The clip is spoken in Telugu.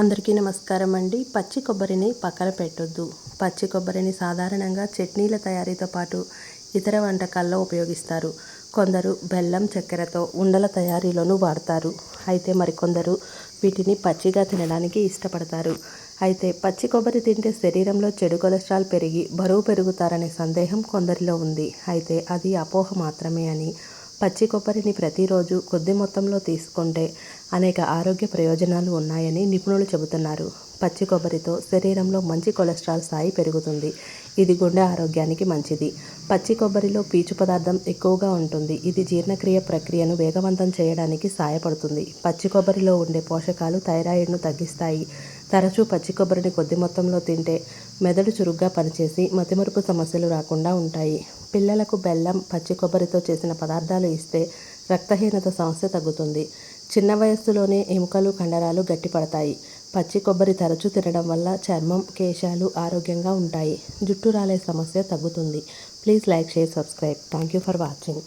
అందరికీ నమస్కారం అండి. పచ్చి కొబ్బరిని పక్కన పెట్టొద్దు. పచ్చి కొబ్బరిని సాధారణంగా చట్నీల తయారీతో పాటు ఇతర వంటకాల్లో ఉపయోగిస్తారు. కొందరు బెల్లం చక్కెరతో ఉండల తయారీలోనూ వాడతారు. అయితే మరికొందరు వీటిని పచ్చిగా తినడానికి ఇష్టపడతారు. అయితే పచ్చి కొబ్బరి తింటే శరీరంలో చెడు కొలెస్ట్రాల్ పెరిగి బరువు పెరుగుతారనే సందేహం కొందరిలో ఉంది. అయితే అది అపోహ మాత్రమే అని పచ్చి కొబ్బరిని ప్రతిరోజు కొద్ది మొత్తంలో తీసుకుంటే అనేక ఆరోగ్య ప్రయోజనాలు ఉన్నాయని నిపుణులు చెబుతున్నారు. పచ్చి కొబ్బరితో శరీరంలో మంచి కొలెస్ట్రాల్ స్థాయి పెరుగుతుంది. ఇది గుండె ఆరోగ్యానికి మంచిది. పచ్చి కొబ్బరిలో పీచు పదార్థం ఎక్కువగా ఉంటుంది. ఇది జీర్ణక్రియ ప్రక్రియను వేగవంతం చేయడానికి సహాయపడుతుంది. పచ్చి కొబ్బరిలో ఉండే పోషకాలు థైరాయిడ్ను తగ్గిస్తాయి. తరచూ పచ్చి కొబ్బరిని కొద్ది మొత్తంలో తింటే మెదడు చురుగ్గా పనిచేసి మతిమరుపు సమస్యలు రాకుండా ఉంటాయి. పిల్లలకు బెల్లం పచ్చి కొబ్బరితో చేసిన పదార్థాలు ఇస్తే రక్తహీనత సమస్య తగ్గుతుంది. చిన్న వయస్సులోనే ఎముకలు కండరాలు గట్టిపడతాయి. పచ్చి కొబ్బరి తరచూ తినడం వల్ల చర్మం కేశాలు ఆరోగ్యంగా ఉంటాయి. జుట్టు రాలే సమస్య తగ్గుతుంది. Please like share subscribe. Thank you for watching.